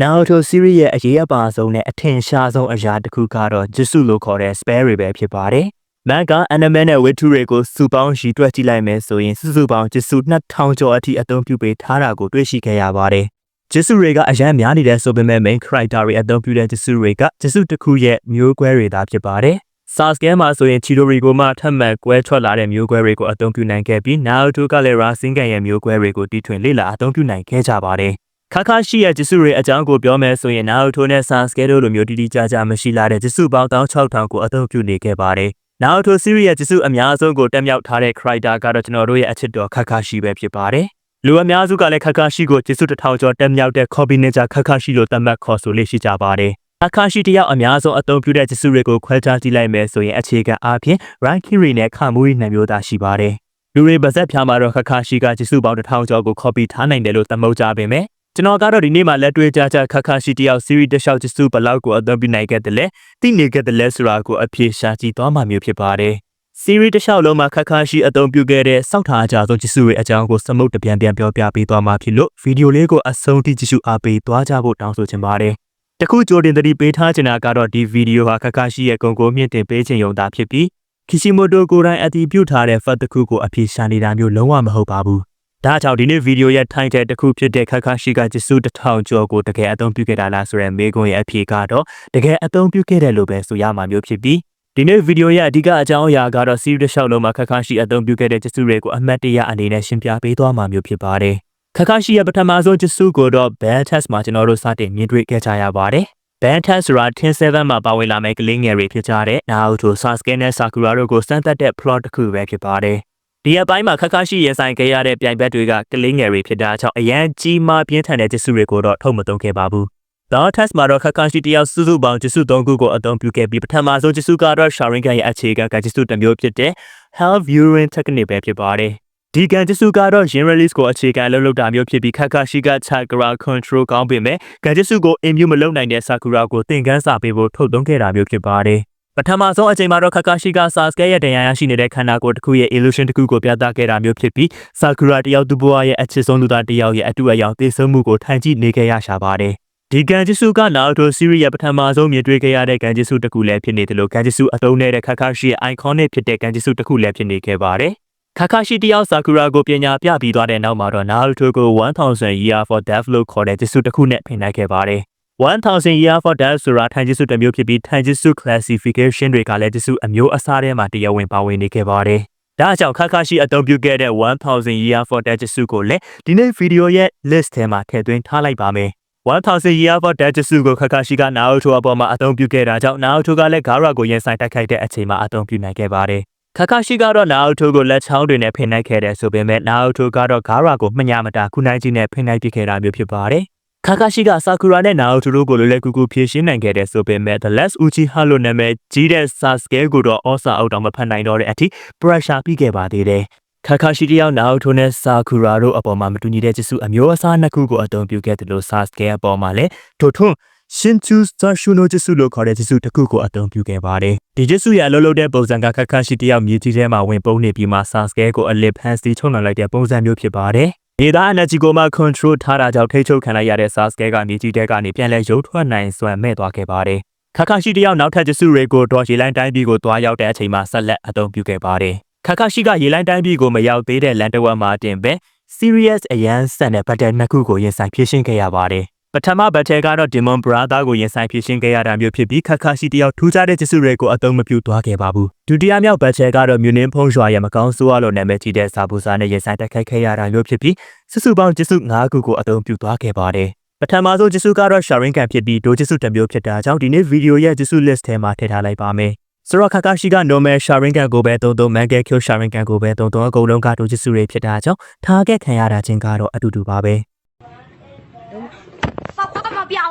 Naruto series ရဲ့အရေးအပါဆုံးနဲ့အထင်ရှားဆုံးအရာတစ်ခုကတော့ Jutsu လို့ခေါ်တဲ့ spell တွေပဲဖြစ်ပါတယ်။ manga anime နဲ့ webtoon တွေကိုစုပေါင်းရည်တွက်ကြည့်လိုက်မယ်ဆိုရင်စုစုပေါင်း Jutsu 2000ကျော်အထိအသုံးပြုပေးထားတာကိုတွေ့ရှိခဲ့ရပါတယ်။ Jutsu တွေကအရန်များနေတဲ့ဆိုပေမဲ့ main character တွေအသုံးပြုတဲ့ Jutsu တွေက Jutsu တစ်ခုရဲ့မျိုးကွဲတွေသာဖြစ်ပါတယ်။ Sasuke မှာဆိုရင် Chidori ကိုမှထပ်မံကွဲထွက်လာတဲ့မျိုးကွဲတွေကိုအသုံးပြုနိုင်ခဲ့ပြီး Naruto ကလည်း Rasengan ရဲ့မျိုးကွဲတွေကိုတီထွင်လေ့လာအသုံးပြုနိုင်ခဲ့ကြပါတယ်။ ခါခါရှိရဲ့ဂျစ်စုတွေအကြောင်းကိုပြောမယ်ဆိုရင် Naruto နဲ့ Sasuke တို့လိုမျိုးတိတိကျကျမရှိလာတဲ့ဂျစ်စုပေါင်း16000ကိုအသုံးပြုနေခဲ့ပါတယ်။ Naruto series ရဲ့ဂျစ်စုအများဆုံးကိုတက်မြောက်ထားတဲ့ character ကတော့ကျွန်တော်တို့ရဲ့အချစ်တော်ခါခါရှိပဲဖြစ်ပါတယ်။လူအများစုကလည်းခါခါရှိကိုဂျစ်စုတစ်ထောင်ကျော်တက်မြောက်တဲ့ copy ninja ခါခါရှိလို့သတ်မှတ်ခေါ်ဆိုလေ့ရှိကြပါတယ်။အခါရှိတယောက်အများဆုံးအသုံးပြုတဲ့ဂျစ်စုတွေကိုခွဲခြားကြည့်လိုက်မယ်ဆိုရင်အခြေခံအားဖြင့် Rankiri နဲ့ခမူရီနှံမျိုးသားရှိပါတယ်။လူတွေပါဇက်ဖြာမှာတော့ခါခါရှိကဂျစ်စုပေါင်းတစ်ထောင်ကျော်ကို copy ထားနိုင်တယ်လို့သမုတ်ကြပေမဲ့ ကျွန်တော်ကတော့ဒီနေ့မှလက်တွေ့ကြကြခက်ခါရှိတယောက် series တစ်လျှောက်ကျစုဘလောက်ကိုအသုံးပြုနိုင်ခဲ့တယ်လဲသိနေခဲ့တယ်လဲဆိုတာကိုအဖြေရှာကြည့်သွားမှာမျိုးဖြစ်ပါတယ် series တစ်လျှောက်လုံးမှာခက်ခါရှိအသုံးပြုခဲ့တဲ့စောက်ထားအကြဆုံးကျစုရဲ့အကြောင်းကိုစမုတ်တပြန်ပြန်ပြောပြပေးသွားမှာဖြစ်လို့ဗီဒီယိုလေးကိုအဆုံးထိကြည့်ရှုအားပေးသွားကြဖို့တောင်းဆိုချင်ပါတယ်တခုကြိုတင်သတိပေးထားချင်တာကတော့ဒီဗီဒီယိုဟာခက်ခါရှိရဲ့ဂုံကိုမြင့်တင်ပေးခြင်းယုံတာဖြစ်ပြီးခီရှီမိုတိုကိုယ်တိုင်အတည်ပြုထားတဲ့ဖတ်တစ်ခုကိုအဖြေရှာနေတာမျိုးလုံးဝမဟုတ်ပါဘူး ဒါကြောင့်ဒီနေ့ဗီဒီယိုရဲ့ထိုင်တဲ့တစ်ခုဖြစ်တဲ့ခက်ခါရှိကဂျစ်စုတစ်ထောင်ကျော်ကိုတကယ်အသုံးပြုခဲ့တာလားဆိုတဲ့မေးခွန်းရဲ့အဖြေကတော့တကယ်အသုံးပြုခဲ့တယ်လို့ပဲဆိုရမှာမျိုးဖြစ်ပြီးဒီနေ့ဗီဒီယိုရဲ့အဓိကအကြောင်းအရာကတော့ series တစ်လျှောက်လုံးမှာခက်ခါရှိအသုံးပြုခဲ့တဲ့ဂျစ်စုတွေကိုအမှတ်တရအနေနဲ့ရှင်းပြပေးသွားမှာမျိုးဖြစ်ပါတယ်ခက်ခါရှိရဲ့ပထမဆုံးဂျစ်စုကိုတော့ band test မှာကျွန်တော်တို့စတင်မြင်တွေ့ခဲ့ကြရပါတယ် band test ဆိုတာ Tin 7မှာပါဝင်လာမယ့်ကလေးငယ်တွေဖြစ်ကြတဲ့ Naruto, Sasuke နဲ့ Sakura တို့ကိုစမ်းသပ်တဲ့ plot တစ်ခုပဲဖြစ်ပါတယ် ဒီအပိုင်းမှာခက်ခါရှိရင်ဆိုင်ခဲ့ရတဲ့ပြိုင်ဘက်တွေကကလေးငယ်တွေဖြစ်တာကြောင့်အရန်ကြီးမားပြင်းထန်တဲ့ကျစုတွေကိုတော့ထုတ်မသုံးခဲ့ပါဘူး။ The Test မှာတော့ခက်ခါရှိတယောက်စုစုပေါင်းကျစု၃ခုကိုအသုံးပြုခဲ့ပြီးပထမဆုံးကျစုကတော့ Sharingan ရဲ့အခြေခံကကျစုတစ်မျိုးဖြစ်တဲ့ Hell Viewing Technique ပဲဖြစ်ပါတယ်။ဒီကန်ကျစုကတော့ Yin Release ကိုအခြေခံလုပ်လုပ်တာမျိုးဖြစ်ပြီးခက်ခါရှိက Chakra Control ကောင်းပေမဲ့ကန်ကျစုကို immune မလုပ်နိုင်တဲ့ Sakura ကိုသင်ခန်းစာပေးဖို့ထုတ်သုံးခဲ့တာမျိုးဖြစ်ပါတယ်။ ပထမဆုံးအချိန်မှာတော့ခကာရှိကဆာစကဲရဲ့တရားရရှိနေတဲ့ခန္ဓာကိုယ်တစ်ခုရဲ့ illusion တစ်ခုကိုပြသခဲ့တာမျိုးဖြစ်ပြီးဆာကူရာတယောက်သူ့ဘဝရဲ့အချစ်ဆုံးလူသားတယောက်ရဲ့အတူအယောင်သေဆုံးမှုကိုထိုင်ကြည့်နေခဲ့ရရှာပါတယ်ဒီကန်ဂျစ်စုကနာတိုစီရီရဲ့ပထမဆုံးမြင်တွေ့ခဲ့ရတဲ့ကန်ဂျစ်စုတစ်ခုလည်းဖြစ်နေတယ်လို့ကန်ဂျစ်စုအသုံးနဲ့တဲ့ခါခါရှိရဲ့ iconic ဖြစ်တဲ့ကန်ဂျစ်စုတစ်ခုလည်းဖြစ်နေခဲ့ပါတယ်ခါခါရှိတယောက်ဆာကူရာကိုပညာပြပြီးသွားတဲ့နောက်မှာတော့နာရူတိုကို1000 year for death လို့ခေါ်တဲ့ဂျစ်စုတစ်ခုနဲ့ဖိနိုင်ခဲ့ပါတယ် 1000 year for death ဆိုတာထိုင်ဂျစ်စုတစ်မျိုးဖြစ်ပြီးထိုင်ဂျစ်စု classification တွေကလည်းဂျစ်စုအမျိုးအစားထဲမှာတရားဝင်ပါဝင်နေခဲ့ပါတယ်။ဒါကြောင့်ခါခါရှိအသုံးပြုခဲ့တဲ့1000 year for death ဂျစ်စုကိုလည်းဒီနေ့ဗီဒီယိုရဲ့ list ထဲမှာထည့်သွင်းထားလိုက်ပါမယ်။1000 year for death ဂျစ်စုကိုခါခါရှိကနာအိုတိုအပေါ်မှာအသုံးပြုခဲ့တာကြောင့်နာအိုတိုကလည်းဂါရာကိုရင်ဆိုင်တိုက်ခိုက်တဲ့အချိန်မှာအသုံးပြုနိုင်ခဲ့ပါတယ်။ခါခါရှိကတော့နာအိုတိုကိုလက်ချောင်းတွေနဲ့ဖိနှိုက်ခဲ့တယ်ဆိုပေမဲ့နာအိုတိုကတော့ဂါရာကိုမညာမတာခုနိုင်ကြီးနဲ့ဖိနှိုက်ပစ်ခဲ့တာမျိုးဖြစ်ပါတယ် ခါကာရှိကဆာကူရာနဲ့နာအိုတိုတို့ကိုလွယ်လွယ်ကူကူဖြည့်ရှင်းနိုင်ခဲ့တဲ့ဆိုပေမဲ့ The Last Uchiha လို့နာမည်ကြီးတဲ့ Sasuke ကိုတော့ဩစာအောက်တောင်မဖတ်နိုင်တော့တဲ့အထိ pressure ပြီးခဲ့ပါသေးတယ်။ခါကာရှိတယောက်နာအိုတိုနဲ့ဆာကူရာတို့အပေါ်မှာမတူညီတဲ့ကျစုအမျိုးအစားနှစ်ခုကိုအသုံးပြုခဲ့တယ်လို့ Sasuke အပေါ်မှာလည်းထို့ထွန်းရှင်ချူစတာရှုနိုဂျစ်စုလို့ခေါ်တဲ့ဂျစ်စုတစ်ခုကိုအသုံးပြုခဲ့ပါတယ်။ဒီဂျစ်စုရဲ့အလုပ်လုပ်တဲ့ပုံစံကခက်ခက်ရှိတယောက်မြေကြီးထဲမှာဝင်ပုန်းနေပြီးမှ Sasuke ကိုအလစ်ဖန်စီချုံနှံလိုက်တဲ့ပုံစံမျိုးဖြစ်ပါတယ်။ ဒေတာ energy ကိုမှ control ထားတာကြောင့်ထိချုပ်ခံလိုက်ရတဲ့ Sasuke ကမြေကြီးတဲကနေပြန်လဲရုပ်ထွက်နိုင်စွမ်းမဲ့သွားခဲ့ပါတယ်။ခါခါရှိတယောက်နောက်ထပ်ကျစုတွေကိုတော့ရေလိုင်းတိုင်းပြည်ကိုတွားရောက်တဲ့အချိန်မှာဆက်လက်အသုံးပြုခဲ့ပါတယ်။ခါခါရှိကရေလိုင်းတိုင်းပြည်ကိုမရောက်သေးတဲ့လန်တဝက်မှာတင်ပဲ serious အရန်ဆန်တဲ့ battle နှစ်ခုကိုရင်ဆိုင်ဖြည့်ရှင်းခဲ့ရပါတယ် ပထမဘတ်ထဲကတော့ Demon Brother ကိုရင်ဆိုင်ဖြစ်ရှင်းခဲ့ရတာမျိုးဖြစ်ပြီးခက်ခါရှိတယောက်ထူးခြားတဲ့ကျစုတွေကိုအသုံးမပြုသွားခဲ့ပါဘူးဒုတိယမြောက်ဘတ်ထဲကတော့မြူနင်းဖုံးရွာရဲ့မကောင်းဆိုးရလို့နာမည်ကြီးတဲ့စာပူစာနဲ့ရင်ဆိုင်တိုက်ခိုက်ခဲ့ရတာမျိုးဖြစ်ပြီးစုစုပေါင်းကျစု၅ခုကိုအသုံးပြုသွားခဲ့ပါတယ်ပထမဆုံးကျစုကတော့ Sharingan ဖြစ်ပြီးဒိုကျစုတစ်မျိုးဖြစ်တာကြောင့်ဒီနေ့ဗီဒီယိုရဲ့ကျစု list ထဲမှာထည့်ထားလိုက်ပါမယ်ဆိုတော့ခါကာရှိက normal Sharingan ကိုပဲတုံတုံ Manga Q Sharingan ကိုပဲတုံတုံအကုန်လုံးကဒိုကျစုတွေဖြစ်တာကြောင့်ထားခဲ့ခံရတာချင်းကတော့အတူတူပါပဲ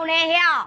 ပြောင်းနေဟဲ့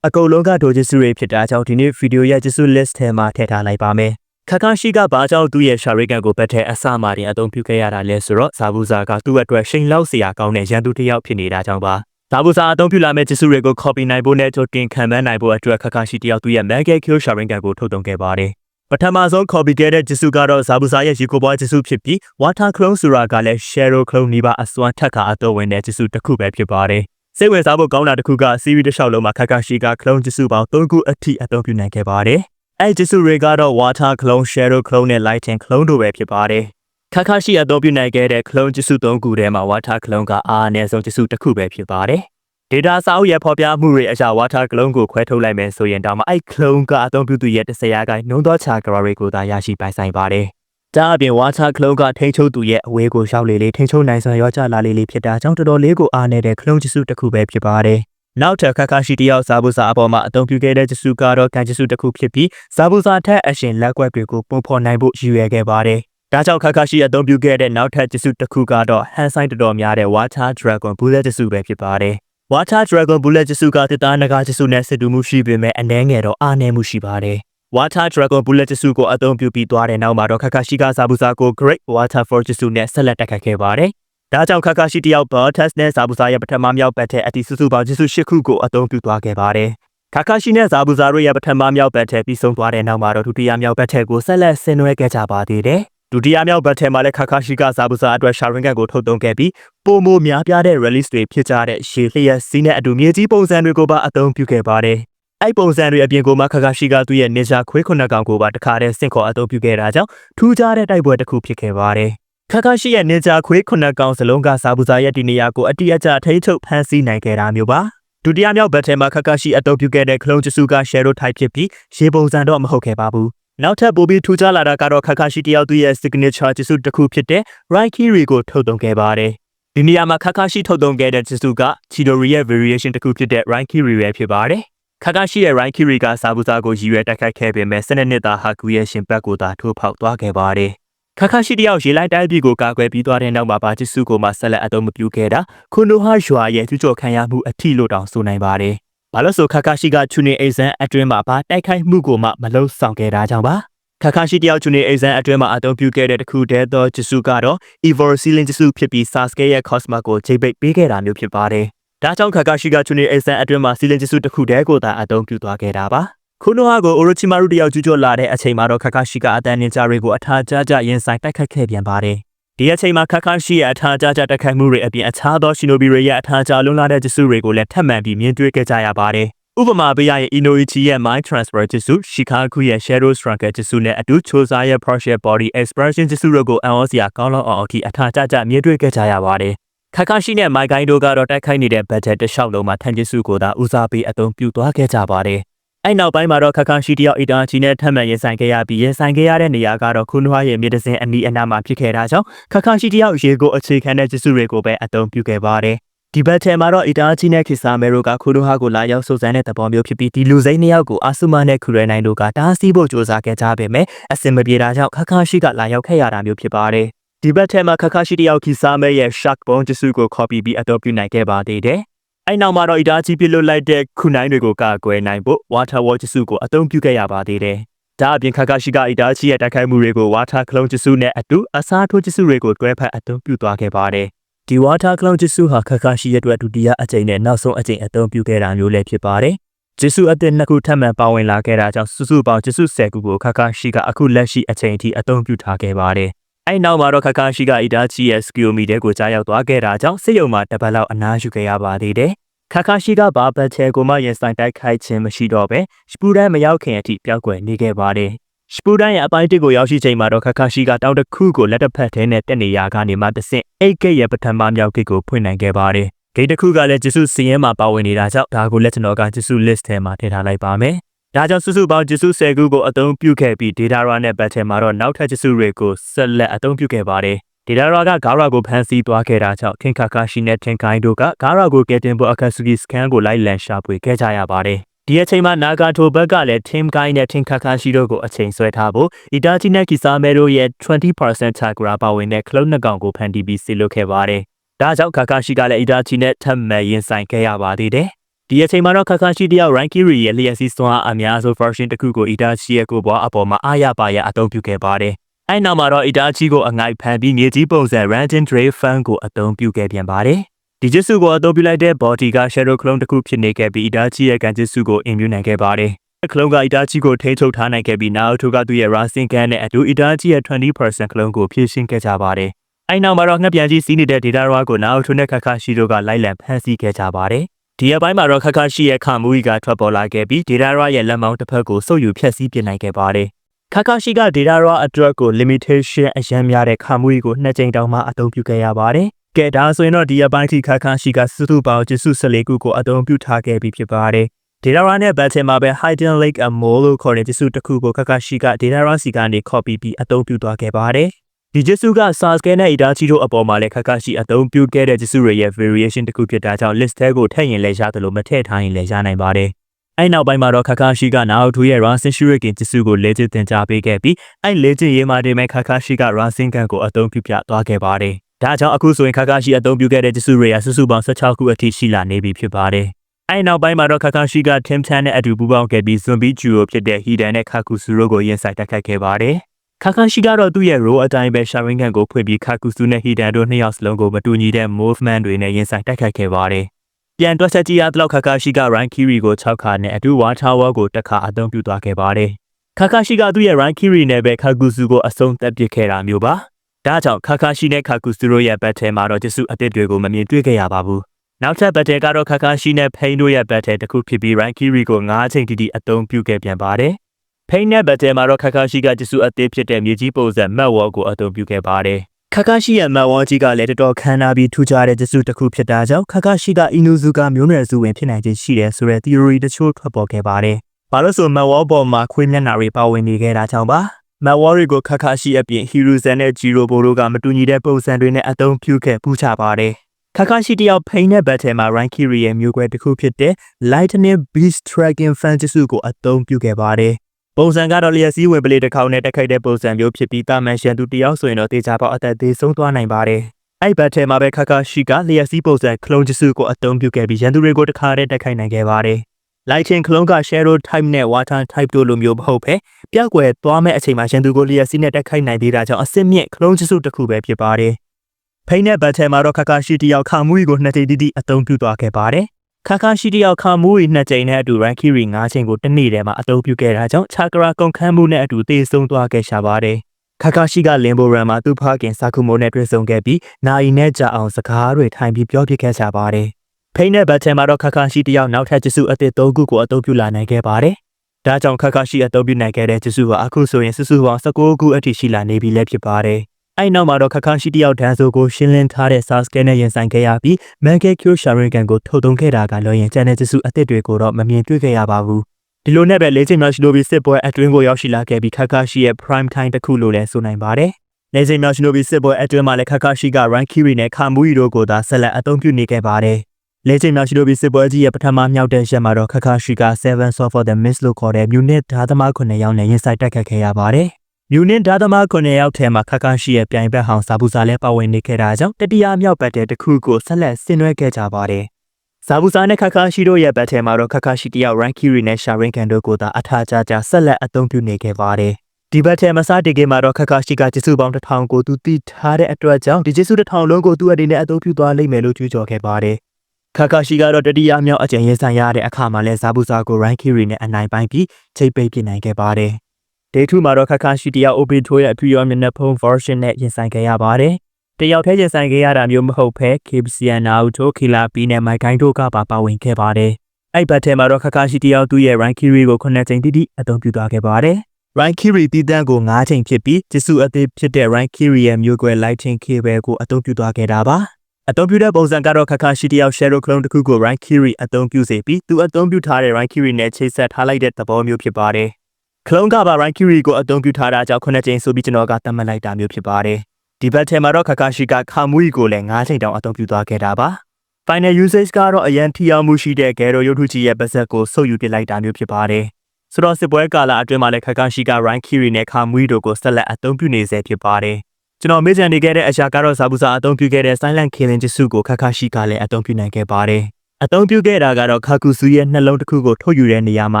အကုန်လုံးကဒိုဂျစ်စုတွေဖြစ်တာကြောင့်ဒီနေ့ဗီဒီယိုရဲ့ဂျစ်စု list ထဲမှာထည့်ထားလိုက်ပါမယ်ခခရှိကဘာကြောင့်သူ့ရဲ့ရှာရိကန်ကိုဘတ်ထဲအစမှာတင်အသုံးပြုခဲ့ရတာလဲဆိုတော့ဇာဘူးဇာကသူ့အတွက်ရှိန်လောက်စရာကောင်းတဲ့ရန်သူတစ်ယောက်ဖြစ်နေတာကြောင့်ပါဇာဘူးဇာအသုံးပြုလာမဲ့ဂျစ်စုတွေကို copy နိုင်ဖို့နဲ့ကြိုတင်ခံမှန်းနိုင်ဖို့အတွက်ခခရှိတယောက်သူ့ရဲ့ Mega Q ရှာရိကန်ကိုထုတ်သုံးခဲ့ပါတယ်ပထမဆုံး copy ခဲ့တဲ့ဂျစ်စုကတော့ဇာဘူဇာရဲ့ရီကိုပွားဂျစ်စုဖြစ်ပြီး water clone ဆိုတာကလည်း shadow clone နီးပါးအစွမ်းထက်ခါအတော့ဝင်တဲ့ဂျစ်စုတစ်ခုပဲဖြစ်ပါတယ် စိတ်ဝင်စားဖို့ကောင်းတာတစ်ခုကစီးရီးတစ်လျှောက်လုံးမှာခါကာရှိကခလုံးဂျစ်စုပေါင်း၃ခုအထိအသုံးပြုနိုင်ခဲ့ပါတယ်။အဲ့ဂျစ်စုတွေကတော့ water clone, shadow clone နဲ့ lighting clone တို့ပဲဖြစ်ပါတယ်။ခါကာရှိအသုံးပြုနိုင်ခဲ့တဲ့ clone ဂျစ်စု၃ခုထဲမှာ water clone ကအားအနည်းဆုံးဂျစ်စုတစ်ခုပဲဖြစ်ပါတယ်။ data စာအုပ်ရဲ့ဖော်ပြမှုတွေအရာ water clone ကိုခွဲထုတ်လိုက်မယ်ဆိုရင်တောင်မှအဲ့ clone ကအသုံးပြုသူရဲ့တစ်စရာကိုင်းနှုံးသော chakra တွေကိုသာရရှိပိုင်ဆိုင်ပါတယ်။ ဒါအပြင် water clone ကထိန်းချုပ်သူရဲ့အဝေးကိုရောက်လေလေထိန်းချုပ်နိုင်စွမ်းရောကြလာလေလေဖြစ်တာကြောင့်တော်တော်လေးကိုအားနေတဲ့ clone ဂျစ်စုတစ်ခုပဲဖြစ်ပါတယ်။နောက်ထပ်ခါခါရှိတယောက်ဇာဘူးစာအပေါ်မှာအသုံးပြုခဲ့တဲ့ဂျစ်စုကတော့ကန်ဂျစ်စုတစ်ခုဖြစ်ပြီးဇာဘူးစာထက်အရှင်လက်ကွက်တွေကိုပုံဖော်နိုင်ဖို့ရည်ရွယ်ခဲ့ပါတယ်။ဒါကြောင့်ခါခါရှိအသုံးပြုခဲ့တဲ့နောက်ထပ်ဂျစ်စုတစ်ခုကတော့ဟန်ဆိုင်တော်တော်များတဲ့ Water Dragon Bullet ဂျစ်စုပဲဖြစ်ပါတယ်။ Water Dragon Bullet ဂျစ်စုကတစ်သားနဂါဂျစ်စုနဲ့စစ်တူမှုရှိပေမဲ့အနှဲငယ်တော့အားနည်းမှုရှိပါတယ်။ Water Dragon Bullet ဂျစ်စုကိုအသုံးပြုပြီးသွားတဲ့နောက်မှာတော့ခါခါရှိကဇာဘူးစာကို Great Water Force ဂျစ်စုနဲ့ဆက်လက်တက်ခတ်ခဲ့ပါတယ်။ဒါကြောင့်ခါခါရှိတယောက်ဘော test နဲ့ဇာဘူဇာရဲ့ပထမမြောက်ပတ်တဲ့အတီစုစုပေါင်းဂျစ်စု၈ခုကိုအသုံးပြုသွားခဲ့ပါတယ်။ခါခါရှိနဲ့ဇာဘူဇာတို့ရဲ့ပထမမြောက်ပတ်တဲ့ပြီးဆုံးသွားတဲ့နောက်မှာတော့ဒုတိယမြောက်ပတ်တဲ့ကိုဆက်လက်ဆင်နွှဲခဲ့ကြပါသေးတယ်။ဒုတိယမြောက်ပတ်ထဲမှာလည်းခါခါရှိကဇာဘူဇာအတွက်ရှာရင်ကန်ကိုထုတ်သုံးခဲ့ပြီးပုံမိုများပြားတဲ့ release တွေဖြစ်ကြတဲ့ရှေလျက်စီးနဲ့အတူမြေကြီးပုံစံတွေကိုပါအသုံးပြုခဲ့ပါတယ်။ အဲ့ပုံစံတွေအပြင်ကိုမှခါခါရှိကသူ့ရဲ့ ninja ခွေးခုနှစ်ကောင်ကိုပါတခါတည်းဆင့်ခေါ်အသုံးပြုခဲ့တာကြောင့်ထူးခြားတဲ့တိုက်ပွဲတစ်ခုဖြစ်ခဲ့ပါတယ်။ခါခါရှိရဲ့ ninja ခွေးခုနှစ်ကောင်စလုံးကစာဘူးစာရဲ့ဒီနေရာကိုအတိအကျထိန်းချုပ်ဖမ်းဆီးနိုင်ခဲ့တာမျိုးပါ။ဒုတိယမြောက်ဘက်ထဲမှာခါခါရှိအသုံးပြုခဲ့တဲ့ clone ဂျစုက shadow type ဖြစ်ပြီးရေပုံစံတော့မဟုတ်ခဲ့ပါဘူး။နောက်ထပ်ပိုပြီးထူးခြားလာတာကတော့ခါခါရှိတယောက်သူ့ရဲ့ signature ဂျစုတစ်ခုဖြစ်တဲ့ Raikiri ကိုထုတ်သုံးခဲ့ပါတယ်။ဒီနေရာမှာခါခါရှိထုတ်သုံးခဲ့တဲ့ဂျစုက Chidori ရဲ့ variation တစ်ခုဖြစ်တဲ့ Raikiri ပဲဖြစ်ပါတယ်။ ခါခါရှိရဲ့ Raikiri ကစာဘူးစာကိုရည်ရွယ်တိုက်ခိုက်ခဲ့ပေမဲ့စနစ်နှစ်သားဟာကူရဲ့ရှင်ဘက်ကိုသာထိုးဖောက်သွားခဲ့ပါတယ်။ခါခါရှိတယောက်ရေလိုက်တိုင်းပြည်ကိုကာကွယ်ပြီးသွားတဲ့နောက်မှာဘာချစ်စုကိုမှဆက်လက်အသုံးမပြုခဲ့တာခုနိုဟာရွာရဲ့ကျူးကျော်ခံရမှုအထီလို့တောင်ဆိုနိုင်ပါတယ်။ဘာလို့ဆိုခါခါရှိကချူနေအိဆန်အတွင်းမှာဘာတိုက်ခိုက်မှုကိုမှမလုံဆောင်ခဲ့တာကြောင့်ပါ။ခါခါရှိတယောက်ချူနေအိဆန်အတွင်းမှာအသုံးပြုခဲ့တဲ့တခုတည်းသောဂျစုကတော့ Evil Ceiling ဂျစုဖြစ်ပြီး Sasuke ရဲ့ Cosmo ကိုချိန်ပိတ်ပေးခဲ့တာမျိုးဖြစ်ပါတယ်။ ဒါကြောင့်ခါခါရှိကချူနေအိဆန်အတွင်းမှာ Ceiling ဂျစုတခုတည်းကိုသာအသုံးပြုသွားခဲ့တာပါ။ခုနိုဟာကိုအိုရိုချီမာရုတယောက်ကျူးကျော်လာတဲ့အချိန်မှာတော့ခါခါရှိကအတန်နင်ဂျာတွေကိုအထာကြကြရင်ဆိုင်တိုက်ခတ်ခဲ့ပြန်ပါတယ်။ဒီအချိန်မှာခါခါရှိရဲ့အထာကြကြတိုက်ခိုက်မှုတွေအပြင်အခြားသောရှင်နိုဘီတွေရဲ့အထာကြလွန်လာတဲ့ဂျစုတွေကိုလည်းထပ်မံပြီးမြင်တွေ့ခဲ့ကြရပါတယ်။ဥပမာပေးရရင် Inoichi ရဲ့ Mind Transfer ဂျစု Shikaku ရဲ့ Shadow Struggle ဂျစုနဲ့အတူ Choza ရဲ့ Partial Body Expression ဂျစုတို့ကိုအံ့ဩစရာကောင်းလောက်အောင်အထိအထာကြကြမြင်တွေ့ခဲ့ကြရပါတယ်။ ခါခါရှိနဲ့မိုင်ကိုင်းတို့ကတော့တိုက်ခိုက်နေတဲ့ဘတ်ဂျက်တစ်လျှောက်လုံးမှာထန်ဂျစ်စုကိုသာဦးစားပေးအသုံးပြုသွားခဲ့ကြပါတယ်။အဲ့နောက်ပိုင်းမှာတော့ခါခါရှိတယောက်အီတာချီနဲ့ထပ်မံရင်ဆိုင်ခဲ့ရပြီးရင်ဆိုင်ခဲ့ရတဲ့နေရာကတော့ခုနွားရဲ့မြေတစင်အနီးအနားမှာဖြစ်ခဲ့တာကြောင့်ခါခါရှိတယောက်ရေကိုအခြေခံတဲ့ဂျစ်စုတွေကိုပဲအသုံးပြုခဲ့ပါတယ်။ဒီဘက်ထဲမှာတော့အီတာချီနဲ့ခီဆာမဲရိုကခုနွားကိုလာရောက်စုစမ်းတဲ့သဘောမျိုးဖြစ်ပြီးဒီလူစိမ်းနှစ်ယောက်ကိုအာဆုမာနဲ့ခူရဲနိုင်တို့ကတားဆီးဖို့ကြိုးစားခဲ့ကြပေမဲ့အစင်မပြေတာကြောင့်ခါခါရှိကလာရောက်ခဲ့ရတာမျိုးဖြစ်ပါတယ်။ ဒီဘက်ထဲမှာခါခါရှိတယောက်ခီဆာမဲရဲ့ shark bone ဂျစ်စုကို copy ပြီးအသုံးပြုနိုင်ခဲ့ပါသေးတယ်။အဲ့နောက်မှာတော့အီတာချီပြလွတ်လိုက်တဲ့ခုနိုင်တွေကိုကာကွယ်နိုင်ဖို့ water wall ဂျစ်စုကိုအသုံးပြုခဲ့ရပါသေးတယ်။ဒါအပြင်ခါခါရှိကအီတာချီရဲ့တိုက်ခိုက်မှုတွေကို water clone ဂျစ်စုနဲ့အတူအစားထိုးဂျစ်စုတွေကိုတွဲဖက်အသုံးပြုသွားခဲ့ပါတယ်။ဒီ water clone ဂျစ်စုဟာခါခါရှိရဲ့အတွက်ဒုတိယအကြိမ်နဲ့နောက်ဆုံးအကြိမ်အသုံးပြုခဲ့တာမျိုးလည်းဖြစ်ပါတယ်။ဂျစ်စုအသစ်နှစ်ခုထပ်မံပါဝင်လာခဲ့တာကြောင့်စုစုပေါင်းဂျစ်စု10ခုကိုခါခါရှိကအခုလက်ရှိအချိန်အထိအသုံးပြုထားခဲ့ပါတယ်။ အဲ့နောက်မှာတော့ခါခါရှိကအီတာချီရဲ့ skill မီတဲကိုကြားရောက်သွားခဲ့တာကြောင့်စစ်ရုံမှာတပတ်လောက်အနားယူခဲ့ရပါသေးတယ်။ခါခါရှိကဘာဘတ်ချဲကိုမှရင်ဆိုင်တိုက်ခိုက်ခြင်းမရှိတော့ပဲစပူဒန်မရောက်ခင်အထိပျောက်ကွယ်နေခဲ့ပါတယ်။စပူဒန်ရဲ့အပိုင်းတစ်ကိုရောက်ရှိချိန်မှာတော့ခါခါရှိကတောင်တစ်ခုကိုလက်တစ်ဖက်ထဲနဲ့တက်နေရကနေမှတဆင့်အိတ်ကဲ့ရဲ့ပထမမြောက်ကိတ်ကိုဖွင့်နိုင်ခဲ့ပါတယ်။ဂိတ်တစ်ခုကလည်းဂျစုစီရင်မှာပါဝင်နေတာကြောင့်ဒါကိုလက်ကျွန်တော်ကဂျစု list ထဲမှာထည့်ထားလိုက်ပါမယ်။ ဒါကြောင့်စုစုပေါင်းဂျစု10ခုကိုအသုံးပြုခဲ့ပြီး data ra နဲ့ battle မှာတော့နောက်ထပ်ဂျစုတွေကိုဆက်လက်အသုံးပြုခဲ့ပါတယ်။ဒေတာရာကဂါရာကိုဖမ်းဆီးသွားခဲ့တာကြောင့်ခင်ခါကာရှိနဲ့ထင်ကိုင်းတို့ကဂါရာကိုကယ်တင်ဖို့အခက်ဆူကီစကန်ကိုလိုက်လံရှာဖွေခဲ့ကြရပါတယ်။ဒီအချိန်မှာနာဂါတိုဘက်ကလည်း Team Guy နဲ့ Team Kakashi တို့ကိုအချိန်ဆွဲထားဖို့ Itachi နဲ့ Kisame တို့ရဲ့20% Chakra ပါဝင်တဲ့ Clone နှစ်ကောင်ကိုဖန်တီးပြီးဆီလွတ်ခဲ့ပါတယ်။ဒါကြောင့် Kakashi ကလည်း Itachi နဲ့ထပ်မံရင်ဆိုင်ခဲ့ရပါသေးတယ်။ ဒီအချိန်မှာတော့ Kakashi တယောက် Rankiri ရဲ့လျှက်စီးစွမ်းအများဆုံး version တစ်ခုကို Itachi ရဲ့ကိုယ်ပွားအပေါ်မှာအားရပါရအသုံးပြုခဲ့ပါတယ်။အဲ့နောက်မှာတော့ Itachi ကိုအငိုက်ဖန်ပြီးမြေကြီးပုံစံ Random Dray Fan ကိုအသုံးပြုခဲ့ပြန်ပါတယ်။ဒီဂျစ်စုကိုအသုံးပြုလိုက်တဲ့ body က shadow clone တစ်ခုဖြစ်နေခဲ့ပြီး Itachi ရဲ့ကန်ဂျစ်စုကိုအင်မြူနိုင်ခဲ့ပါတယ်။ကလုံးက Itachi ကိုထိန်းချုပ်ထားနိုင်ခဲ့ပြီး Naruto ကသူ့ရဲ့ Rasengan နဲ့အတူ Itachi ရဲ့20%ကလုံးကိုဖြည့်ရှင်းခဲ့ကြပါတယ်။အိုင်နောက်မှာတော့ငှက်ပြန်ကြီးစီးနေတဲ့ဒေတာရွာကိုနာအိုထိုနဲ့ခါခါရှိတို့ကလိုက်လံဖမ်းဆီးခဲ့ကြပါတယ်။ ဒီအပိုင်းမှာတော့ခါခါရှိရဲ့ခမူကြီးကထွက်ပေါ်လာခဲ့ပြီးဒေတာရွာရဲ့လက်မောင်းတစ်ဖက်ကိုစုပ်ယူဖျက်ဆီးပစ်နိုင်ခဲ့ပါတယ်။ခါခါရှိကဒေတာရွာအတွက်ကို limitation အရန်များတဲ့ခမူကြီးကိုနှစ်ကြိမ်တောင်မှအသုံးပြုခဲ့ရပါတယ်။ကဲဒါဆိုရင်တော့ဒီအပိုင်းထိခါခါရှိကစုစုပေါင်းကျစု14ခုကိုအသုံးပြုထားခဲ့ပြီးဖြစ်ပါတယ်။ဒေတာရာနဲ့ဘတ်တင်မှာပဲ Hidden Lake Amol လို့ခေါ်တဲ့ကျစုတစ်ခုကိုကကရှိကဒေတာရာစီကနေ copy ပြီးအသုံးပြုသွားခဲ့ပါတယ်။ ဒီကျစုက Sasuke နဲ့ Itachi တို့အပေါ်မှာလည်းခကရှိအသုံးပြုခဲ့တဲ့ကျစုတွေရဲ့ variation တစ်ခုဖြစ်တာကြောင့် list ထဲကိုထည့်ရင်လည်းရတယ်လို့မထည့်ထားရင်လည်းရနိုင်ပါတယ်။အဲ့နောက်ပိုင်းမှာတော့ခကရှိကနာအိုတိုရဲ့ Rasen Shuriken ကျစုကိုလေ့ကျင့်သင်ကြားပေးခဲ့ပြီးအဲ့လေ့ကျင့်ရေးမှာတင်မဲ့ခကရှိက Rasen Gun ကိုအသုံးပြုပြသွားခဲ့ပါတယ်။ဒါကြောင့်အခုဆိုရင်ခကရှိအသုံးပြုခဲ့တဲ့ကျစုတွေရစုစုပေါင်း16ခုအထိရှိလာနေပြီဖြစ်ပါတယ်။အဲ့နောက်ပိုင်းမှာတော့ခါခါရှိက Tim Chan နဲ့အတူပူးပေါင်းခဲ့ပြီး Zombie Duo ဖြစ်တဲ့ Hidan နဲ့ Kakusuro ကိုရင်ဆိုင်တိုက်ခိုက်ခဲ့ပါတယ်။ ခါခါရှိကတော့သူ့ရဲ့ role အတိုင်းပဲ Sharingan ကိုဖွင့်ပြီး Kakusu နဲ့ Hidan တို့နှစ်ယောက်စလုံးကိုမတူညီတဲ့ movement တွေနဲ့ရင်ဆိုင်တိုက်ခိုက်ခဲ့ပါတယ်။ပြန်တွက်ချက်ကြည့်ရတဲ့လောက်ခါခါရှိက Rankiri ကို6ခါနဲ့အတူ War Tower ကိုတစ်ခါအသုံးပြုသွားခဲ့ပါတယ်။ခါခါရှိကသူ့ရဲ့ Rankiri နဲ့ပဲ Kakusu ကိုအဆုံးသတ်ပစ်ခဲ့တာမျိုးပါ။ဒါကြောင့်ခါခါရှိနဲ့ Kakusuro ရဲ့ဘက်ထဲမှာတော့ကျစုအတစ်တွေကိုမမြင်တွေ့ခဲ့ရပါဘူး။နောက်ထပ်ဘတ်တဲကတော့ခါခါရှိနဲ့ဖိန်းတို့ရဲ့ဘတ်တဲတစ်ခုဖြစ်ပြီး Rankiri ကို9အချိန်တိတိအသုံးပြုခဲ့ပြန်ပါတယ်။ ဖိန်းနဲ့ဘတ်တဲမှာတော့ခါခါရှိကကျစုအသေးဖြစ်တဲ့မြေကြီးပုံစံမတ်ဝေါ်ကိုအသုံးပြုခဲ့ပါတယ်။ခါခါရှိရဲ့မတ်ဝေါ်ကြီးကလည်းတော်တော်ခမ်းနားပြီးထူးခြားတဲ့ကျစုတစ်ခုဖြစ်တာကြောင့်ခါခါရှိကအီနူဇူကမျိုးနွယ်စုဝင်ဖြစ်နိုင်ခြင်းရှိတယ်ဆိုတဲ့ theory တချို့ထွက်ပေါ်ခဲ့ပါတယ်။ဘာလို့ဆိုမတ်ဝေါ်ပေါ်မှာခွေးမျက်နှာတွေပါဝင်နေခဲ့တာကြောင့်ပါ။မတ်ဝေါ်တွေကိုခါခါရှိအပြင်ဟီရူဇန်နဲ့ဂျီရိုဘိုတို့ကမတူညီတဲ့ပုံစံတွေနဲ့အသုံးပြုခဲ့ပူးချပါတယ်။ခါခါရှိတယောက်ဖိန်းတဲ့ဘတ်ထဲမှာ Rankiri ရဲ့မျိုးကွဲတစ်ခုဖြစ်တဲ့ Lightning Beast Dragon Fantasy ကိုအသုံးပြုခဲ့ပါတယ်။ ပုံစံကတော့လျက်စီးဝင်ပလေးတစ်ခေါက်နဲ့တက်ခိုက်တဲ့ပုံစံမျိုးဖြစ်ပြီးတာမန်ရှန်သူတယောက်ဆိုရင်တော့တေချာပေါက်အသက်သေးဆုံးသွားနိုင်ပါတယ်။အဲ့ဘတ်ထဲမှာပဲခါခါရှိကလျက်စီးပုံစံ clone ကျစုကိုအသုံးပြုခဲ့ပြီးရန်သူတွေကိုတစ်ခါတည်းတက်ခိုက်နိုင်ခဲ့ပါတယ်။ Lightning clone က Shadow type နဲ့ Water type တို့လိုမျိုးမဟုတ်ဘဲပျောက်ကွယ်သွားမဲ့အချိန်မှာရန်သူကိုလျက်စီးနဲ့တက်ခိုက်နိုင်သေးတာကြောင့်အစစ်မြင့် clone ကျစုတစ်ခုပဲဖြစ်ပါတယ်။ဖိနဲ့ဘတ်ထဲမှာတော့ခါခါရှိတယောက်ခါမူရီကိုနှစ်ကြိမ်တိတိအသုံးပြုသွားခဲ့ပါတယ်။ ခါခါရှိတယောက်ခါမူရီနှစ်ကြိမ်နဲ့အတူ Rankiri ၅ချိန်ကိုတစ်နေ့တည်းမှာအသုံးပြုခဲ့တာကြောင့် Chakra ကုန်ခန်းမှုနဲ့အတူတေဆုံးသွားခဲ့ရှာပါတယ်။ခါခါရှိကလင်ဘိုရန်မှာသူ့ဖခင်စာကူမိုနဲ့တွေ့ဆုံခဲ့ပြီးနိုင်နဲ့ကြာအောင်စကားတွေထိုင်ပြီးပြောပြခဲ့ကြပါတယ်။ဖိနဲ့ဘတ်ထဲမှာတော့ခါခါရှိတယောက်နောက်ထပ်ကျစုအသစ်၃ခုကိုအသုံးပြုလာနိုင်ခဲ့ပါတယ်။ဒါကြောင့်ခါခါရှိအသုံးပြုနိုင်ခဲ့တဲ့ကျစုဟာအခုဆိုရင်စုစုပေါင်း19ခုအထိရှိလာနေပြီလည်းဖြစ်ပါတယ်။ အဲ့နောက်မှာတော့ခခန်းရှိတယောက်ဒန်ဆိုကိုရှင်းလင်းထားတဲ့ Sasuke နဲ့ရင်ဆိုင်ခဲ့ရပြီး Manga Kyo Sharingan ကိုထုတ်သုံးခဲ့တာကလွှဲရင်ကျန်တဲ့ကျစုအသစ်တွေကိုတော့မမြင်တွေ့ခဲ့ရပါဘူး။ဒီလိုနဲ့ပဲလေ့ကျင့်များရှိလိုပြီးစစ်ပွဲအတွင်းကိုရောက်ရှိလာခဲ့ပြီးခခရှိရဲ့ prime time တစ်ခုလို့လည်းဆိုနိုင်ပါတယ်။လေ့ကျင့်များရှိလိုပြီးစစ်ပွဲအတွင်းမှာလည်းခခရှိက Rankiri နဲ့ Kamui တို့ကိုသာဆက်လက်အသုံးပြုနေခဲ့ပါတယ်။လေ့ကျင့်များရှိလိုပြီးစစ်ပွဲကြီးရဲ့ပထမမြောက်တဲ့ရက်မှာတော့ခခရှိက7 Sword for the Mist လို့ခေါ်တဲ့မြူနစ်ဓာသမား9ယောက်နဲ့ရင်ဆိုင်တိုက်ခတ်ခဲ့ရပါတယ်။ ယူနစ်ဓာသမား9ယောက်ထဲမှာခက်ခါရှိရဲ့ပြိုင်ဘက်ဟောင်စာဘူးစာလည်းပါဝင်နေခဲ့တာကြောင့်တတိယမြောက်ဘက်တဲ့တစ်ခုကိုဆက်လက်ဆင်နွှဲခဲ့ကြပါတယ်။စာဘူးစာနဲ့ခက်ခါရှိတို့ရဲ့ဘက်ထဲမှာတော့ခက်ခါရှိတယောက် Rankiri နဲ့ Sharingan တို့ကိုသာအထာကြကြဆက်လက်အသုံးပြုနေခဲ့ပါတယ်။ဒီဘက်ထဲမှာစတင်ခဲ့မှာတော့ခက်ခါရှိကကျေစုပေါင်းတစ်ထောင်ကိုသူတည်ထားတဲ့အတွက်ကြောင့်ဒီကျေစုတစ်ထောင်လုံးကိုသူအနေနဲ့အသုံးပြုသွားလိမ့်မယ်လို့ကြွေးကြော်ခဲ့ပါတယ်။ခါခါရှိကတော့တတိယမြောက်အကြိမ်ရင်ဆိုင်ရတဲ့အခါမှာလဲဇာဘူးစာကို Rankiri နဲ့အနိုင်ပိုင်းပြီးချိတ်ပိတ်ပြနိုင်ခဲ့ပါတယ်။ Day 2မှာတော့ခက်ခါရှိတယောက် Obito ရဲ့အဖြူရောမျက်နှာဖုံး version နဲ့ရင်ဆိုင်ခဲ့ရပါတယ်။တယောက်တည်းရင်ဆိုင်ခဲ့ရတာမျိုးမဟုတ်ဘဲ Kibsian Naruto, Killer Bee နဲ့ Maikai တို့ကပါပါဝင်ခဲ့ပါတယ်။အဲ့ဘက်ထဲမှာတော့ခက်ခါရှိတယောက်သူ့ရဲ့ Rankiri ကို9ချိန်တိတိအသုံးပြုသွားခဲ့ပါတယ်။ Rankiri တီးတန်းကို9ချိန်ဖြစ်ပြီးကျစုအသေးဖြစ်တဲ့ Rankiri ရဲ့မျိုးကွယ် Lighting Cable ကိုအသုံးပြုသွားခဲ့တာပါ။အသုံးပြုတဲ့ပုံစံကတော့ခက်ခါရှိတယောက် Shadow Clone တစ်ခုကို Rankiri အသုံးပြုစေပြီးသူအသုံးပြုထားတဲ့ Rankiri နဲ့ချိတ်ဆက်ထားလိုက်တဲ့သဘောမျိုးဖြစ်ပါတယ်။ ခလုံးကပါ Rankiri ကိုအသုံးပြုထားတာကြောင့်ခုနှစ်ကြိမ်ဆိုပြီးကျွန်တော်ကသတ်မှတ်လိုက်တာမျိုးဖြစ်ပါတယ်။ဒီဘက်ထဲမှာတော့ခါခါရှိကခါမူရီကိုလည်း9ချိန်တောင်အသုံးပြုသွားခဲ့တာပါ။ Final usage ကတော့အရန်ထီအောင်မှုရှိတဲ့ Gero ရုပ်ထုကြီးရဲ့ပါဇက်ကိုဆုပ်ယူပစ်လိုက်တာမျိုးဖြစ်ပါတယ်။ဆိုတော့စစ်ပွဲကာလအတွင်းမှာလည်းခါခါရှိက Rankiri နဲ့ခါမူရီတို့ကိုဆက်လက်အသုံးပြုနေစေဖြစ်ပါတယ်။ကျွန်တော်မေ့ချန်နေခဲ့တဲ့အရာကတော့ဇာဘူးစာအသုံးပြုခဲ့တဲ့ Silent Killing ကျစုကိုခါခါရှိကလည်းအသုံးပြုနိုင်ခဲ့ပါတယ်။အသုံးပြုခဲ့တာကတော့ခါကူဆူရဲ့နှလုံးတစ်ခုကိုထုတ်ယူတဲ့နေရာမှာ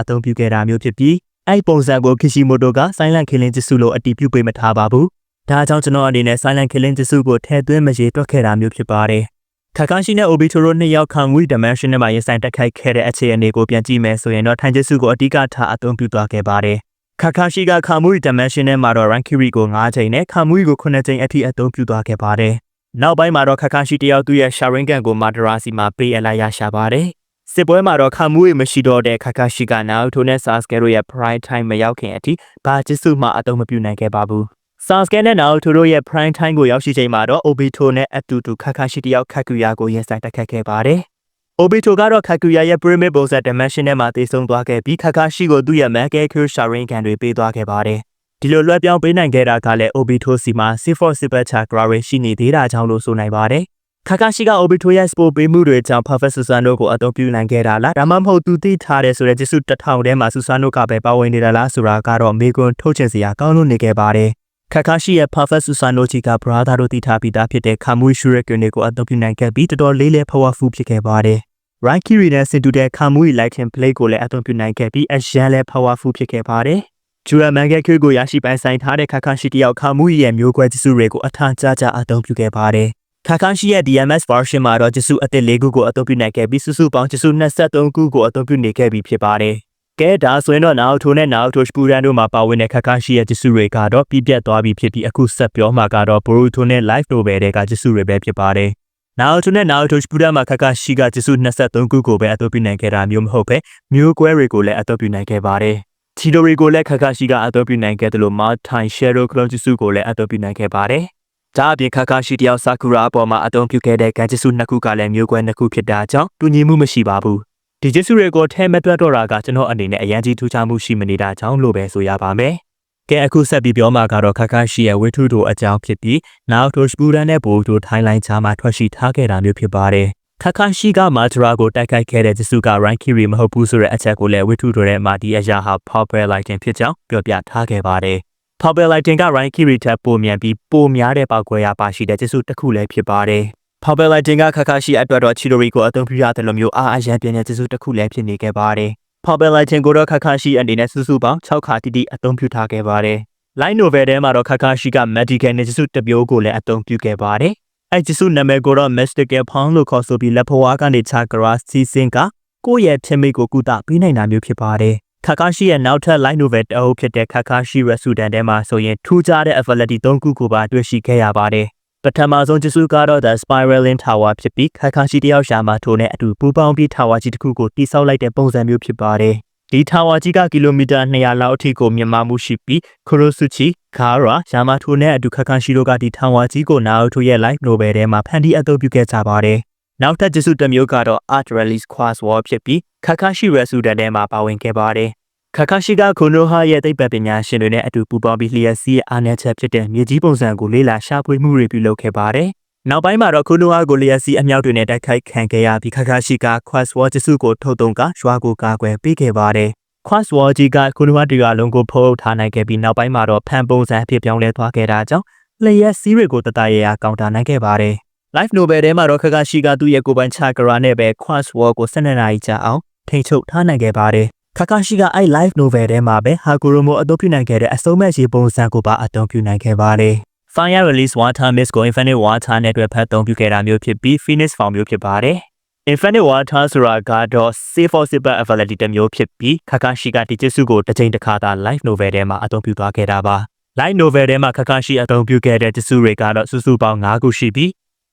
အသုံးပြုခဲ့တာမျိုးဖြစ်ပြီး အဲ့ပုံစံကိုခီရှီမိုတိုက Silent Killing ကျစုလို့အတည်ပြုပေးမထားပါဘူး။ဒါကြောင့်ကျွန်တော်အနေနဲ့ Silent Killing ကျစုကိုထည့်သွင်းမရေတွက်ခဲ့တာမျိုးဖြစ်ပါတယ်။ခါကာရှိနဲ့ Obito တို့နှစ်ယောက်ခံဝီ Dimension နဲ့မှရင်ဆိုင်တက်ခိုက်ခဲ့တဲ့အခြေအနေကိုပြန်ကြည့်မယ်ဆိုရင်တော့ထိုင်ကျစုကိုအဓိကထားအသုံးပြုသွားခဲ့ပါတယ်ခါခါရှိကခါမူရီ dimension နဲ့မှာတော့ Rankiri ကို9ချိန်နဲ့ခါမူရီကို9ချိန်အထိအသုံးပြုသွားခဲ့ပါတယ်။နောက်ပိုင်းမှာတော့ခါခါရှိတယောက်သူ့ရဲ့ Sharingan ကို Madara စီမှာပေးအပ်လိုက်ရရှာပါတယ်။ စစ်ပွဲမှာတော့ခါမူရီမရှိတော့တဲ့ခါခါရှိကနာအိုတိုနဲ့ Sasuke တို့ရဲ့ prime time မရောက်ခင်အထိဘာချစ်စုမှအသုံးမပြုနိုင်ခဲ့ပါဘူး။ Sasuke နဲ့ Naruto တို့ရဲ့ prime time ကိုရောက်ရှိချိန်မှာတော့ Obito နဲ့အတူတူခါခါရှိတယောက်ခက်ကူယာကိုရင်ဆိုင်တက်ခတ်ခဲ့ပါတယ်။ Obito ကတော့ခက်ကူယာရဲ့ Pyramid ပုံစံ dimension နဲ့မှာတည်ဆုံသွားခဲ့ပြီးခါခါရှိကိုသူ့ရဲ့ Mega Cure Sharingan တွေပေးသွားခဲ့ပါတယ်။ဒီလိုလွှဲပြောင်းပေးနိုင်ခဲ့တာကလည်း Obito စီမှာ C4 Super Chakra တွေရှိနေသေးတာကြောင့်လို့ဆိုနိုင်ပါတယ်။ ခါခါရှိက Obito ရဲ့ sport ပေးမှုတွေကြောင့် Perfect Susanoo ကိုအသုံးပြုနိုင်ခဲ့တာလားဒါမှမဟုတ်သူသိထားတယ်ဆိုတဲ့ဂျစ်စုတစ်ထောင်ထဲမှာ Susanoo ကပဲပါဝင်နေတာလားဆိုတာကတော့မေကွန်ထုတ်ချင်စရာကောင်းလို့နေခဲ့ပါတယ်။ခါခါရှိရဲ့ Perfect Susanoo ကြီးက brother တို့တည်ထားပြီးသားဖြစ်တဲ့ Kamui Shuriken တွေကိုအသုံးပြုနိုင်ခဲ့ပြီးတော်တော်လေးလေး powerful ဖြစ်ခဲ့ပါတယ်။ Raikiri နဲ့ဆင်တူတဲ့ Kamui Lightning Blade ကိုလည်းအသုံးပြုနိုင်ခဲ့ပြီးအရန်လဲ powerful ဖြစ်ခဲ့ပါတယ်။ဂျူရမန်ဂက်ခွေကိုရရှိပိုင်ဆိုင်ထားတဲ့ခါခါရှိတယောက် Kamui ရဲ့မျိုးကွဲဂျစ်စုတွေကိုအထန်ကြာကြာအသုံးပြုခဲ့ပါတယ်။ ခါခါရှိရဲ့ DMS version မှာတော့ဂျစ်စုအသစ်၄ခုကိုအသုံးပြုနိုင်ခဲ့ပြီးစုစုပေါင်းဂျစ်စု23ခုကိုအသုံးပြုနေခဲ့ပြီးဖြစ်ပါတယ်။ကဲဒါဆိုရင်တော့နာအိုတိုနဲ့နာအိုတိုစပူရန်တို့မှာပါဝင်တဲ့ခက်ခါရှိရဲ့ဂျစ်စုတွေကတော့ပြပြတ်သွားပြီဖြစ်ပြီးအခုဆက်ပြောမှာကတော့ဘရိုတိုနဲ့ live novel တွေကဂျစ်စုတွေပဲဖြစ်ပါတယ်။နာအိုတိုနဲ့နာအိုတိုစပူရန်မှာခက်ခါရှိကဂျစ်စု23ခုကိုပဲအသုံးပြုနိုင်ခဲ့တာမျိုးမဟုတ်ပဲမျိုးကွဲတွေကိုလည်းအသုံးပြုနိုင်ခဲ့ပါတယ်။ချီတိုရီကိုလည်းခက်ခါရှိကအသုံးပြုနိုင်ခဲ့တယ်လို့မာထိုင်ရှယ်ရိုကလုံးဂျစ်စုကိုလည်းအသုံးပြုနိုင်ခဲ့ပါတယ်။ ဒါအပြင်ခါခါရှိတယောက်ဆာကူရာအပေါ်မှာအသုံးပြုခဲ့တဲ့ကန်ဂျစ်စုနှစ်ခုကလည်းမျိုးကွဲနှစ်ခုဖြစ်တာကြောင့်တူညီမှုမရှိပါဘူး။ဒီဂျစ်စုတွေကိုထဲမတွက်တော့တာကကျွန်တော်အနေနဲ့အရန်ကြီးထူးခြားမှုရှိမနေတာကြောင့်လို့ပဲဆိုရပါမယ်။ကဲအခုဆက်ပြီးပြောမှာကတော့ခါခါရှိရဲ့ဝိထုတို့အကြောင်းဖြစ်ပြီးနောက်တို့စပူရန်နဲ့ဘူတို့ထိုင်းလိုင်းချာမှာထွက်ရှိထားခဲ့တာမျိုးဖြစ်ပါတယ်။ခါခါရှိကမာဂျရာကိုတိုက်ခိုက်ခဲ့တဲ့ဂျစ်စုကရိုင်းခီရီမဟုတ်ဘူးဆိုတဲ့အချက်ကိုလည်းဝိထုတို့ရဲ့မာဒီအရာဟာ Power Lighting ဖြစ်ကြောင်းပြောပြထားခဲ့ပါတယ်။ Power Lighting က Ryan Kiri ထက်ပိုမြန်ပြီးပိုများတဲ့ပေါက်ကွဲရပါရှိတဲ့ဂျစ်စုတစ်ခုလည်းဖြစ်ပါတယ်။ Power Lighting ကခါခါရှိအတွက်တော့ Chidori ကိုအသုံးပြုရတယ်လို့မျိုးအားအရန်ပြင်းတဲ့ဂျစ်စုတစ်ခုလည်းဖြစ်နေခဲ့ပါတယ်။ Power Lighting ကိုတော့ခါခါရှိအနေနဲ့စုစုပေါင်း6ခါတိတိအသုံးပြုထားခဲ့ပါတယ်။ Line Novel ထဲမှာတော့ခါခါရှိက Medical နဲ့ဂျစ်စုတစ်မျိုးကိုလည်းအသုံးပြုခဲ့ပါတယ်။အဲ့ဂျစ်စုနာမည်ကိုတော့ Mystical Pound လို့ခေါ်ဆိုပြီးလက်ဖွားကနေ Chakra စီစဉ်ကကိုယ့်ရဲ့ဖြစ်မိကိုကုသပေးနိုင်တာမျိုးဖြစ်ပါတယ်။ ခါခါရှိရဲ့နောက်ထပ် line novel တအုပ်ဖြစ်တဲ့ခါခါရှိ Resudan ထဲမှာဆိုရင်ထူးခြားတဲ့ ability ၃ခုကိုပါတွေ့ရှိခဲ့ရပါတယ်။ပထမဆုံးဂျစ်စုကတော့ The Spiraling Tower ဖြစ်ပြီးခါခါရှိတယောက်ရှာမှာထိုနဲ့အတူပူပေါင်းပြီး tower ကြီးတစ်ခုကိုတိစောက်လိုက်တဲ့ပုံစံမျိုးဖြစ်ပါတယ်။ဒီ tower ကြီးကကီလိုမီတာ200လောက်အထိကိုမြင့်မားမှုရှိပြီးခရိုဆူချီဂါရာယာမာထိုနဲ့အတူခါခါရှိတို့ကဒီ tower ကြီးကိုနာအိုတိုရဲ့ live novel ထဲမှာဖန်တီးအသုံးပြုခဲ့ကြပါတယ်။ နောက်ထပ်ဂျစ်စုတစ်မျိုးကတော့ Art Release Quas War ဖြစ်ပြီးခါခါရှိ Resudan ထဲမှာပါဝင်ခဲ့ပါတယ်။ခါခါရှိကခုနိုဟာရဲ့သိပ္ပံပညာရှင်တွေနဲ့အတူပူးပေါင်းပြီးလျက်စီးရဲ့အားနည်းချက်ဖြစ်တဲ့မြေကြီးပုံစံကိုလေ့လာရှာဖွေမှုတွေပြုလုပ်ခဲ့ပါတယ်။နောက်ပိုင်းမှာတော့ခုနိုဟာကိုလျက်စီးအမြောက်တွေနဲ့တိုက်ခိုက်ခံခဲ့ရပြီးခါခါရှိက Quas War ဂျစ်စုကိုထုတ်သုံးကရွာကိုကာကွယ်ပေးခဲ့ပါတယ်။ Quas War ကြီးကခုနိုဟာတရွာလုံးကိုဖုံးထားနိုင်ခဲ့ပြီးနောက်ပိုင်းမှာတော့ဖန်ပုံစံအဖြစ်ပြောင်းလဲသွားခဲ့တာကြောင့်လျက်စီးတွေကိုတတရရကောင်တာနိုင်ခဲ့ပါတယ်။ Live Novel ထဲမှာတော့ခါခါရှိကသူ့ရဲ့ကိုယ်ပိုင် Chakra နဲ့ပဲ Quas War ကို12နာရီကြာအောင်ထိန်းချုပ်ထားနိုင်ခဲ့ပါတယ်။ခါခါရှိကအဲ့ live novel ထဲမှာပဲဟာကူရိုမိုအသုံးပြုနိုင်ခဲ့တဲ့အစုံမဲ့ရေပုံစံကိုပါအသုံးပြုနိုင်ခဲ့ပါတယ်။ Fire Release Water Mist ကို Infinite Water နဲ့တွဲဖက်အသုံးပြုခဲ့တာမျိုးဖြစ်ပြီး Phoenix Form မျိုးဖြစ်ပါတယ်။ Infinite Water ဆိုတာကတော့ Safe for Super Ability တစ်မျိုးဖြစ်ပြီးခါခါရှိကဒီကျစုကိုတစ်ချိန်တစ်ခါသာ live novel ထဲမှာအသုံးပြုသွားခဲ့တာပါ။ live novel ထဲမှာခါခါရှိအသုံးပြုခဲ့တဲ့ကျစုတွေကတော့စုစုပေါင်း9ခုရှိပြီး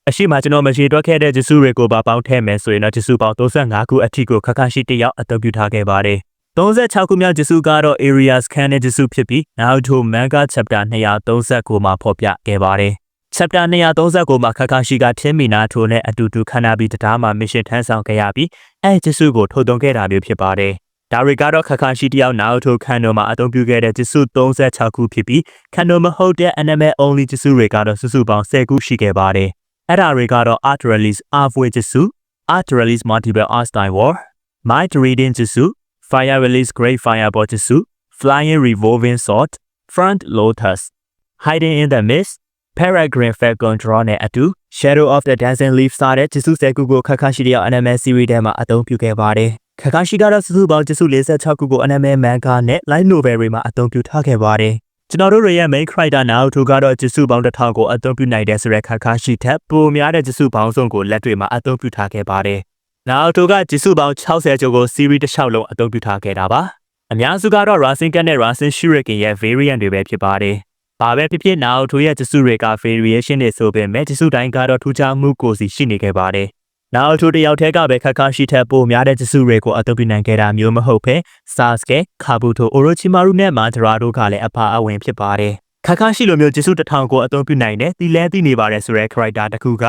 အရှိမကျွန်တော်မရှိတွက်ခဲ့တဲ့ဂျစုတွေကိုပါပေါင်းထည့်မယ်ဆိုရင်တော့ဂျစုပေါင်း35ခုအထိကိုခက်ခါရှိတယောက်အသုံးပြုထားခဲ့ပါတယ်36ခုမြောက်ဂျစုကတော့ area scan နဲ့ဂျစုဖြစ်ပြီးနောက်ထို manga chapter 239မှာဖော်ပြခဲ့ပါတယ် chapter 239မှာခက်ခါရှိကထင်းမီနာထိုနဲ့အတူတူခန္ဓာပြီးတရားမှာ mission ထမ်းဆောင်ခဲ့ရပြီးအဲဂျစုကိုထုတ်သွင်းခဲ့တာမျိုးဖြစ်ပါတယ်ဒါတွေကတော့ခက်ခါရှိတယောက်နောက်ထိုခန်နိုမှာအသုံးပြုခဲ့တဲ့ဂျစု36ခုဖြစ်ပြီးခန်နိုမဟုတ်တဲ့ anime only ဂျစုတွေကတော့စုစုပေါင်း10ခုရှိခဲ့ပါတယ် အဲ့ဒါတွေကတော့ art release halfway ဂျစု art release multiple art style war mind reading ဂျစု fire release great fireball ဂျစု flying revolving sword front lotus hiding in the mist paragraph falcon draw နဲ့အတူ shadow of the dancing leaf စတဲ့ဂျစု10ခုကိုခက်ခါရှိတဲ့ anime series ထဲမှာအသုံးပြုခဲ့ပါတယ်ခက်ခါရှိကတော့စုစုပေါင်းဂျစု46ခုကို anime manga နဲ့ light novel တွေမှာအသုံးပြုထားခဲ့ပါတယ် ကျွန်တော်တို့ရဲ့ main character နာအိုတိုကတော့ဂျစုပေါင်းတစ်ထောင်ကိုအသုံးပြုနိုင်တဲ့ဆိုတဲ့ခါခါရှိထက်ပိုများတဲ့ဂျစုပေါင်းစုံကိုလက်တွေမှာအသုံးပြုထားခဲ့ပါတယ်။နာအိုတိုကဂျစုပေါင်း60ကျော်ကို series တစ်လျှောက်လုံးအသုံးပြုထားခဲ့တာပါ။အများစုကတော့ Rasengan နဲ့ Rasen Shuriken ရဲ့ variant တွေပဲဖြစ်ပါတယ်။ဘာပဲဖြစ်ဖြစ် Naoto ရဲ့ဂျစုတွေက variation တွေဆိုပေမဲ့ဂျစုတိုင်းကတော့ထူးခြားမှုကိုစီရှိနေခဲ့ပါတယ်။ Naoto တယောက်တည်းကပဲခက်ခါရှိထက်ပိုများတဲ့ဂျစုတွေကိုအသုံးပြုနိုင်ခဲ့တာမျိုးမဟုတ်ဘဲ Sasuke, Kabuto, Orochimaru နဲ့ Madara တို့ကလည်းအပါအဝင်ဖြစ်ပါတယ်။ခက်ခါရှိလိုမျိုးဂျစုတစ်ထောင်ကိုအသုံးပြုနိုင်တဲ့တီလဲသိနေပါတယ်ဆိုတဲ့ character တစ်ခုက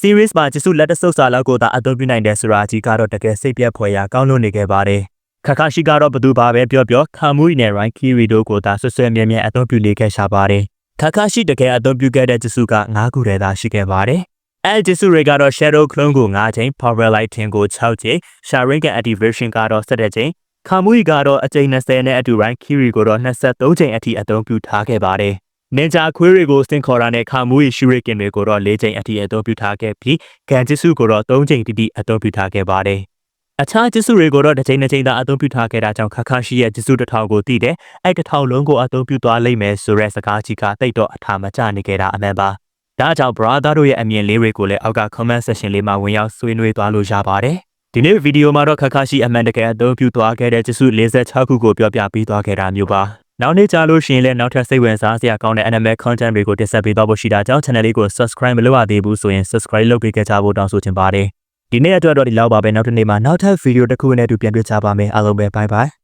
series မှာဂျစုလက်တဆုပ်စာလောက်ကိုသာအသုံးပြုနိုင်တဲ့ဆိုတာကြီးကတော့တကယ်စိတ်ပြတ်ဖွယ်ရာကောင်းလို့နေခဲ့ပါတယ်။ခက်ခါရှိကတော့ဘသူပါပဲပြောပြောခါမူရီနဲ့ Rankiri တို့ကိုသာဆွဆွဲမြဲမြဲအသုံးပြုနေခဲ့ရှာပါတယ်။ခက်ခါရှိတကယ်အသုံးပြုခဲ့တဲ့ဂျစုက9ခုတည်းသာရှိခဲ့ပါတယ်။ အဲဂျစုတွေကတော့ Shadow Clone ကို9ချိန် Power Lighting ကို6ချိန် Sharingan Activation ကတော့17ချိန်ခါမူရီကတော့အချိန်20နဲ့အတူ Rankiri ကိုတော့23ချိန်အထိအသုံးပြုထားခဲ့ပါတယ်။ Ninja ခွေးတွေကိုစင်ခေါ်တာနဲ့ခါမူရီ Shuriken တွေကိုတော့၄ချိန်အထိအသုံးပြုထားခဲ့ပြီးကန်ဂျစ်စုကိုတော့၃ချိန်တိတိအသုံးပြုထားခဲ့ပါတယ်။အခြားဂျစ်စုတွေကိုတော့တစ်ချိန်တစ်ချိန်သာအသုံးပြုထားခဲ့တာကြောင့်ခါခါရှိရဲ့ဂျစ်စုတစ်ထောင်ကိုတည်တယ်။အဲ့တစ်ထောင်လုံးကိုအသုံးပြုသွားလိမ့်မယ်ဆိုတဲ့စကားကြီးကတိတ်တော့အထာမကျနေခဲ့တာအမှန်ပါ။ ဒါကြောင့် brother တို့ရဲ့အမြင်လေးတွေကိုလည်းအောက်က comment section လေးမှာဝင်ရောက်ဆွေးနွေးသွားလို့ရပါတယ်။ဒီနေ့ဗီဒီယိုမှာတော့ခက်ခါရှိအမှန်တကယ်အသုံးပြုသွားခဲ့တဲ့ကျစု46ခုကိုပြောပြပေးသွားခဲ့တာမျိုးပါနောက်နေ့ကြာလို့ရှိရင်လည်းနောက်ထပ်စိတ်ဝင်စားစရာကောင်းတဲ့ anime content တွေကိုတင်ဆက်ပေးသွားဖို့ရှိတာကြောင့် channel လေးကို subscribe မလုပ်ရသေးဘူးဆိုရင် subscribe လုပ်ပေးကြဖို့တောင်းဆိုချင်ပါတယ်ဒီနေ့အတွက်တော့ဒီလောက်ပါပဲနောက်တစ်နေ့မှာနောက်ထပ်ဗီဒီယိုတစ်ခုနဲ့အတူပြန်တွေ့ကြပါမယ်အားလုံးပဲ bye bye